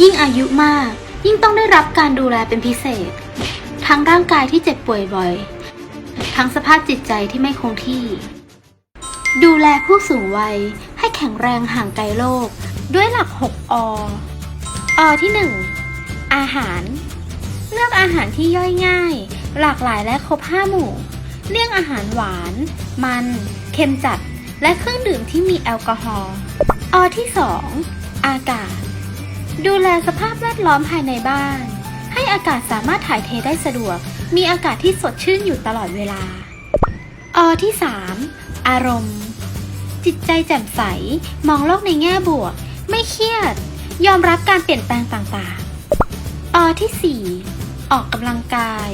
ยิ่งอายุมาก ยิ่งต้องได้รับการดูแลเป็นพิเศษ ทั้งร่างกายที่เจ็บป่วยบ่อย ทั้งสภาพจิตใจที่ไม่คงที่ ดูแลผู้สูงวัยให้แข็งแรงห่างไกลโรคด้วยหลัก 6 อ อที่ 1 อาหาร เลือกอาหารที่ย่อยง่าย หลากหลายและครบ5หมู่ เลี่ยงอาหารหวาน มัน เค็มจัด และเครื่องดื่มที่มีแอลกอฮอล์ อที่ 2 อากาศ ดูแลสภาพแวดล้อมภายในบ้าน ให้อากาศสามารถถ่ายเทได้สะดวก มีอากาศที่สดชื่นอยู่ตลอดเวลา อที่ 3 อารมณ์ จิตใจแจ่มใส มองโลกในแง่บวก ไม่เครียด ยอมรับการเปลี่ยนแปลงต่างๆ อที่ 4 ออกกำลังกาย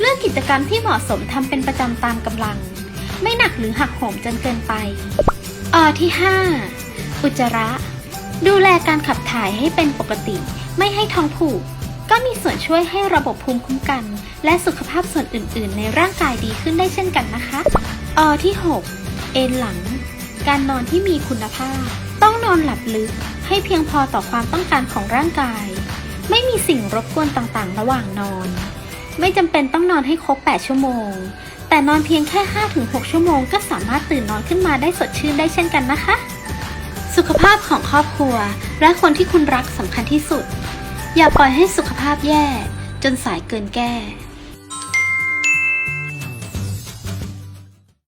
เลือกกิจกรรมที่เหมาะสมทำเป็นประจำตามกำลัง ไม่หนักหรือหักโหมจนเกินไป อที่ 5 อุจจาระ การขับถ่ายให้เป็นปกติ ไม่ให้ท้องผูก ก็มีส่วนช่วยให้ระบบภูมิคุ้มกัน และสุขภาพส่วนอื่น ๆ ในร่างกายดีขึ้นได้เช่นกันนะคะอที่ 6 เอนหลัง การนอนที่มีคุณภาพ ต้องนอนหลับลึกให้เพียงพอต่อความต้องการของร่างกาย ไม่มีสิ่งรบกวนต่าง ๆ ระหว่างนอน ไม่จำเป็นต้องนอนให้ครบ 8 ชั่วโมง แต่นอนเพียงแค่ 5-6 ชั่วโมง ก็สามารถตื่นนอนขึ้นมาได้สดชื่นได้เช่นกันนะคะ สุขภาพของครอบครัว และคนที่คุณรักสำคัญที่สุด อย่าปล่อยให้สุขภาพแย่ จนสายเกินแก้